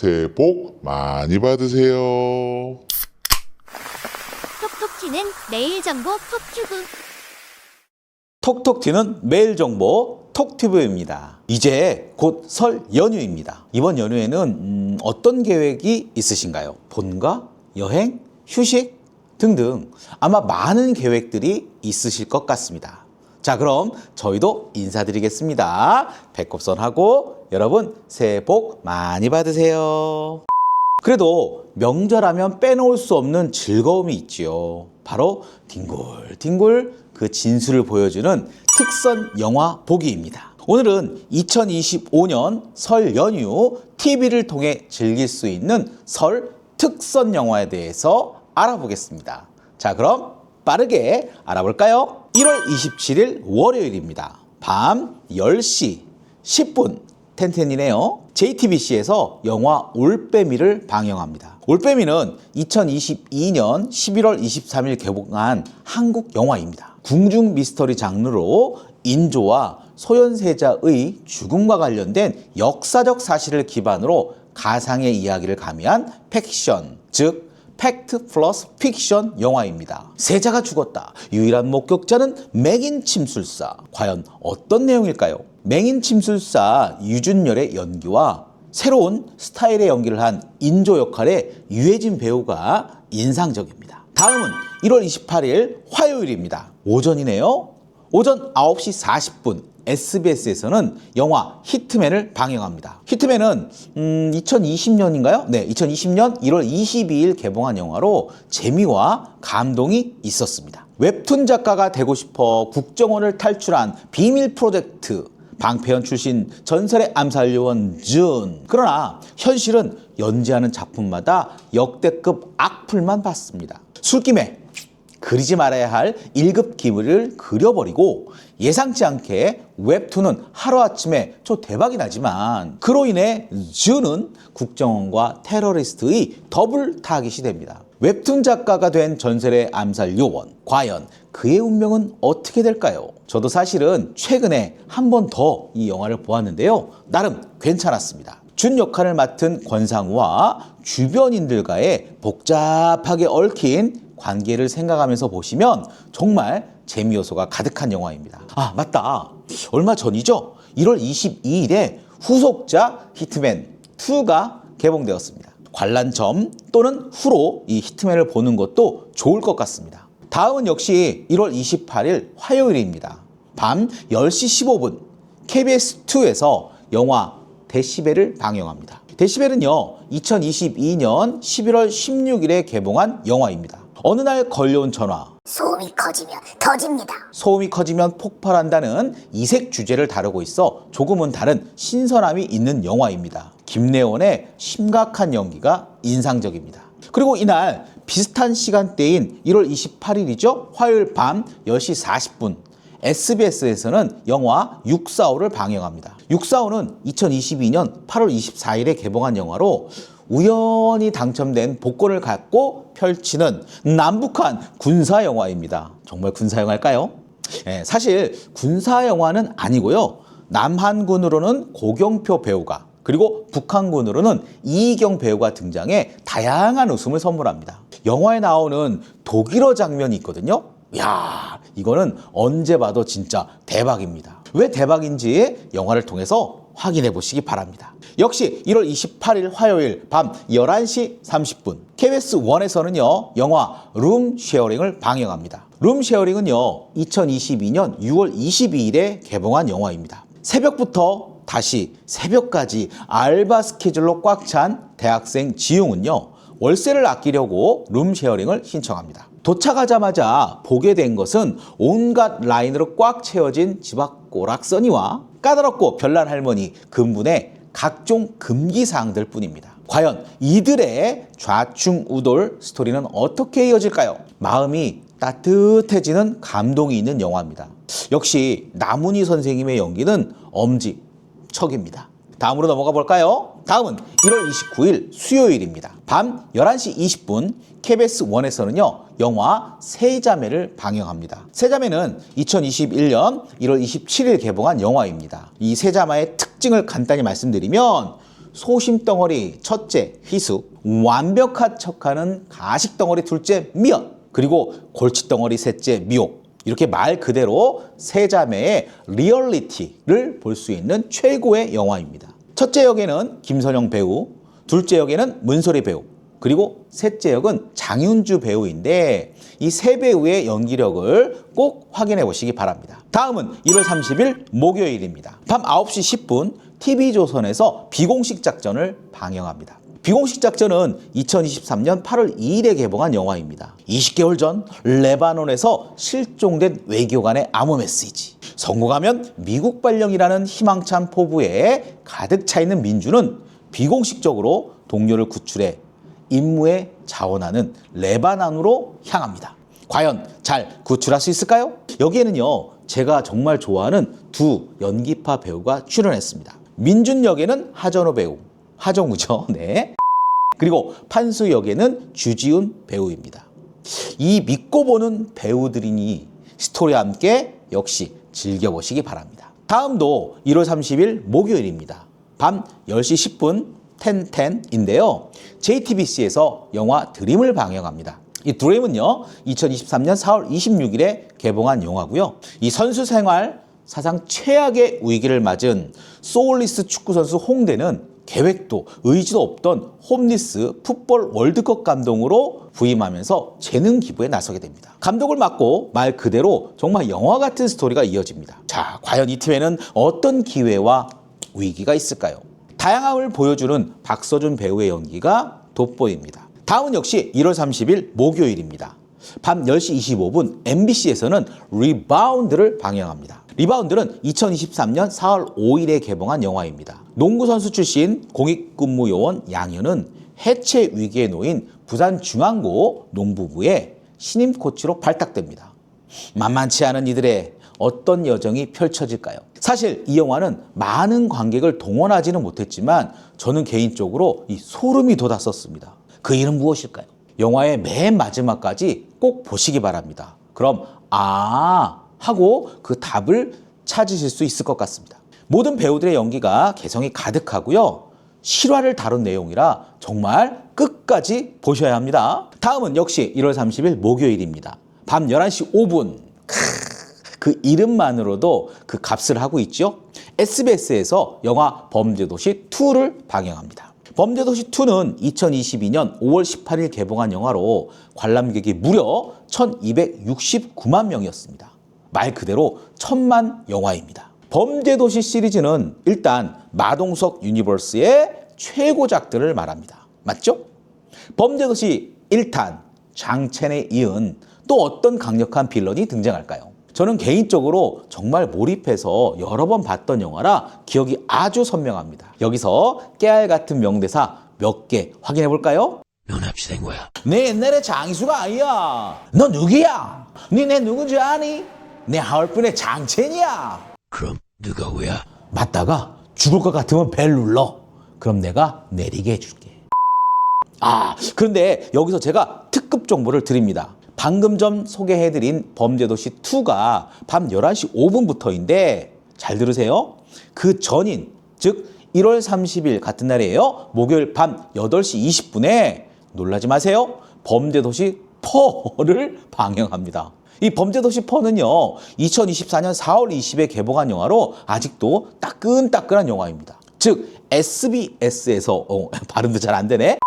새해 복 많이 받으세요. 톡톡 튀는 내일 정보 톡튜브 톡톡 튀는 매일 정보 톡튜브입니다. 이제 곧 설 연휴입니다. 이번 연휴에는 음, 어떤 계획이 있으신가요? 본가, 여행, 휴식 등등 아마 많은 계획들이 있으실 것 같습니다. 자, 그럼 저희도 인사드리겠습니다. 배꼽선하고 여러분 새해 복 많이 받으세요. 그래도 명절하면 빼놓을 수 없는 즐거움이 있지요. 바로 뒹굴뒹굴 그 진수를 보여주는 특선 영화 보기입니다. 오늘은 2025년 설 연휴 TV를 통해 즐길 수 있는 설 특선 영화에 대해서 알아보겠습니다. 자, 그럼 빠르게 알아볼까요? 1월 27일 월요일입니다. 밤 10시 10분 텐텐이네요. JTBC에서 영화 올빼미를 방영합니다. 올빼미는 2022년 11월 23일 개봉한 한국 영화입니다. 궁중 미스터리 장르로 인조와 소현세자의 죽음과 관련된 역사적 사실을 기반으로 가상의 이야기를 가미한 팩션, 즉 팩트 플러스 픽션 영화입니다. 세자가 죽었다. 유일한 목격자는 맹인 침술사. 과연 어떤 내용일까요? 맹인 침술사 유준열의 연기와 새로운 스타일의 연기를 한 인조 역할의 유해진 배우가 인상적입니다. 다음은 1월 28일 화요일입니다. 오전이네요. 오전 9시 40분 SBS에서는 영화 히트맨을 방영합니다. 히트맨은 음, 2020년인가요? 네, 2020년 1월 22일 개봉한 영화로 재미와 감동이 있었습니다. 웹툰 작가가 되고 싶어 국정원을 탈출한 비밀 프로젝트 방패연 출신 전설의 암살 요원 준. 그러나 현실은 연재하는 작품마다 역대급 악플만 받습니다. 술김에 그리지 말아야 할 1급 기물을 그려버리고 예상치 않게 웹툰은 하루아침에 저 대박이 나지만 그로 인해 즈는 국정원과 테러리스트의 더블 타깃이 됩니다. 웹툰 작가가 된 전설의 암살 요원 과연 그의 운명은 어떻게 될까요? 저도 사실은 최근에 한 번 더 이 영화를 보았는데요. 나름 괜찮았습니다. 준 역할을 맡은 권상우와 주변인들과의 복잡하게 얽힌 관계를 생각하면서 보시면 정말 재미 요소가 가득한 영화입니다. 아, 맞다. 얼마 전이죠? 1월 22일에 후속작 히트맨 2가 개봉되었습니다. 관람 점 또는 후로 이 히트맨을 보는 것도 좋을 것 같습니다. 다음은 역시 1월 28일 화요일입니다. 밤 10시 15분 KBS2에서 영화 데시벨을 방영합니다. 데시벨은요, 2022년 11월 16일에 개봉한 영화입니다. 어느 날 걸려온 전화, 소음이 커지면 터집니다. 소음이 커지면 폭발한다는 이색 주제를 다루고 있어 조금은 다른 신선함이 있는 영화입니다. 김래원의 심각한 연기가 인상적입니다. 그리고 이날 비슷한 시간대인 1월 28일이죠. 화요일 밤 10시 40분 SBS에서는 영화 645를 방영합니다. 645는 2022년 8월 24일에 개봉한 영화로 우연히 당첨된 복권을 갖고 펼치는 남북한 군사 영화입니다. 정말 군사 영화일까요? 예, 사실 군사 영화는 아니고요. 남한군으로는 고경표 배우가 그리고 북한군으로는 이희경 배우가 등장해 다양한 웃음을 선물합니다. 영화에 나오는 독일어 장면이 있거든요. 야, 이거는 언제 봐도 진짜 대박입니다. 왜 대박인지 영화를 통해서 확인해 보시기 바랍니다. 역시 1월 28일 화요일 밤 11시 30분 KBS 1에서는요 영화 룸 쉐어링을 방영합니다. 룸 쉐어링은요 2022년 6월 22일에 개봉한 영화입니다. 새벽부터 다시 새벽까지 알바 스케줄로 꽉 찬 대학생 지용은요 월세를 아끼려고 룸 쉐어링을 신청합니다. 도착하자마자 보게 된 것은 온갖 라인으로 꽉 채워진 집 앞 꼬락서니와 까다롭고 별난 할머니 근분의 각종 금기 사항들 뿐입니다. 과연 이들의 좌충우돌 스토리는 어떻게 이어질까요? 마음이 따뜻해지는 감동이 있는 영화입니다. 역시 나문희 선생님의 연기는 엄지 척입니다. 다음으로 넘어가 볼까요? 다음은 1월 29일 수요일입니다. 밤 11시 20분 KBS 1에서는요, 영화 세자매를 방영합니다. 세자매는 2021년 1월 27일 개봉한 영화입니다. 이 세자매의 특징을 간단히 말씀드리면 소심덩어리 첫째 희숙, 완벽한 척하는 가식덩어리 둘째 미연, 그리고 골칫덩어리 셋째 미옥. 이렇게 말 그대로 세 자매의 리얼리티를 볼 수 있는 최고의 영화입니다. 첫째 역에는 김선영 배우, 둘째 역에는 문소리 배우, 그리고 셋째 역은 장윤주 배우인데 이 세 배우의 연기력을 꼭 확인해 보시기 바랍니다. 다음은 1월 30일 목요일입니다. 밤 9시 10분 TV조선에서 비공식 작전을 방영합니다. 비공식 작전은 2023년 8월 2일에 개봉한 영화입니다. 20개월 전 레바논에서 실종된 외교관의 암호 메시지. 성공하면 미국 발령이라는 희망찬 포부에 가득 차 있는 민주는 비공식적으로 동료를 구출해 임무에 자원하는 레바논으로 향합니다. 과연 잘 구출할 수 있을까요? 여기에는요, 제가 정말 좋아하는 두 연기파 배우가 출연했습니다. 민준 역에는 하전우 배우, 하정우죠. 네. 그리고 판수 역에는 주지훈 배우입니다. 이 믿고 보는 배우들이니 스토리와 함께 역시 즐겨보시기 바랍니다. 다음도 1월 30일 목요일입니다. 밤 10시 10분 1010인데요. JTBC에서 영화 드림을 방영합니다. 이 드림은요, 2023년 4월 26일에 개봉한 영화고요. 이 선수 생활 사상 최악의 위기를 맞은 소울리스 축구 선수 홍대는 계획도 의지도 없던 홈리스 풋볼 월드컵 감독으로 부임하면서 재능 기부에 나서게 됩니다. 감독을 맡고 말 그대로 정말 영화 같은 스토리가 이어집니다. 자, 과연 이 팀에는 어떤 기회와 위기가 있을까요? 다양함을 보여주는 박서준 배우의 연기가 돋보입니다. 다음은 역시 1월 30일 목요일입니다. 밤 10시 25분 MBC에서는 리바운드를 방영합니다. 리바운드는 2023년 4월 5일에 개봉한 영화입니다. 농구 선수 출신 공익근무요원 양현은 해체 위기에 놓인 부산중앙고 농부부의 신임 코치로 발탁됩니다. 만만치 않은 이들의 어떤 여정이 펼쳐질까요? 사실 이 영화는 많은 관객을 동원하지는 못했지만 저는 개인적으로 이 소름이 돋았었습니다. 그 이름 무엇일까요? 영화의 맨 마지막까지 꼭 보시기 바랍니다. 그럼 아 하고 그 답을 찾으실 수 있을 것 같습니다. 모든 배우들의 연기가 개성이 가득하고요. 실화를 다룬 내용이라 정말 끝까지 보셔야 합니다. 다음은 역시 1월 30일 목요일입니다. 밤 11시 5분. 그 이름만으로도 그 값을 하고 있죠. SBS에서 영화 범죄도시 2를 방영합니다. 범죄도시 2는 2022년 5월 18일 개봉한 영화로 관람객이 무려 1269만 명이었습니다. 말 그대로 천만 영화입니다. 범죄도시 시리즈는 일단 마동석 유니버스의 최고작들을 말합니다. 맞죠? 범죄도시 1탄 장첸에 이은 또 어떤 강력한 빌런이 등장할까요? 저는 개인적으로 정말 몰입해서 여러 번 봤던 영화라 기억이 아주 선명합니다. 여기서 깨알 같은 명대사 몇 개 확인해 볼까요? 넌 합시된 거야. 내 옛날에 장수가 아니야. 너 누구야? 니내 누군지 아니? 내 하얼빈의 장첸이야. 그럼 누가 왜야? 맞다가 죽을 것 같으면 벨 눌러. 그럼 내가 내리게 해줄게. 아, 그런데 여기서 제가 특급 정보를 드립니다. 방금 전 소개해드린 범죄도시 2가 밤 11시 5분부터인데 잘 들으세요. 그 전인, 즉 1월 30일 같은 날이에요. 목요일 밤 8시 20분에 놀라지 마세요. 범죄도시 4를 방영합니다. 이 범죄도시 4는요, 2024년 4월 20일 개봉한 영화로 아직도 따끈따끈한 영화입니다. 즉, SBS에서, 어, 발음도 잘 안 되네.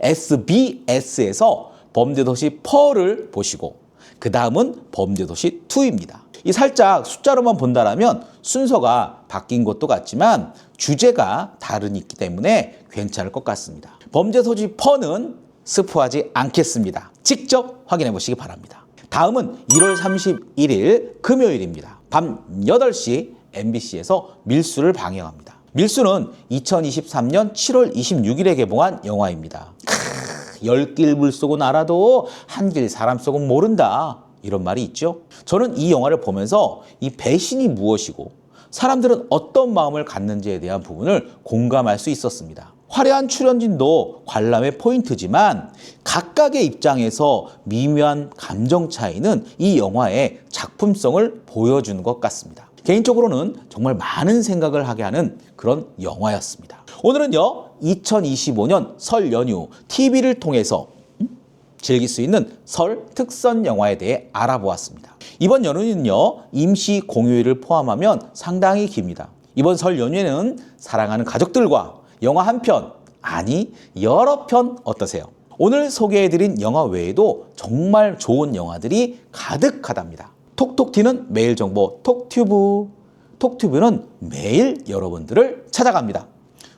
SBS에서 범죄도시 4를 보시고, 그 다음은 범죄도시 2입니다. 이 살짝 숫자로만 본다라면 순서가 바뀐 것도 같지만 주제가 다르기 때문에 괜찮을 것 같습니다. 범죄도시 4는 스포하지 않겠습니다. 직접 확인해 보시기 바랍니다. 다음은 1월 31일 금요일입니다. 밤 8시 MBC에서 밀수를 방영합니다. 밀수는 2023년 7월 26일에 개봉한 영화입니다. 크, 열길 물 속은 알아도 한길 사람 속은 모른다. 이런 말이 있죠. 저는 이 영화를 보면서 이 배신이 무엇이고 사람들은 어떤 마음을 갖는지에 대한 부분을 공감할 수 있었습니다. 화려한 출연진도 관람의 포인트지만 각각의 입장에서 미묘한 감정 차이는 이 영화의 작품성을 보여주는 것 같습니다. 개인적으로는 정말 많은 생각을 하게 하는 그런 영화였습니다. 오늘은요, 2025년 설 연휴 TV를 통해서 음? 즐길 수 있는 설 특선 영화에 대해 알아보았습니다. 이번 연휴는요, 임시 공휴일을 포함하면 상당히 깁니다. 이번 설 연휴에는 사랑하는 가족들과 영화 한 편, 아니 여러 편 어떠세요? 오늘 소개해드린 영화 외에도 정말 좋은 영화들이 가득하답니다. 톡톡튀는 매일 정보 톡튜브. 톡튜브는 매일 여러분들을 찾아갑니다.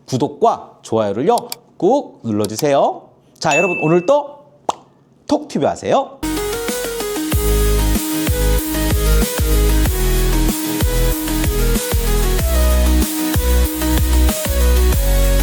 구독과 좋아요를요 꾹 눌러주세요. 자 여러분 오늘도 톡튜브 하세요. We'll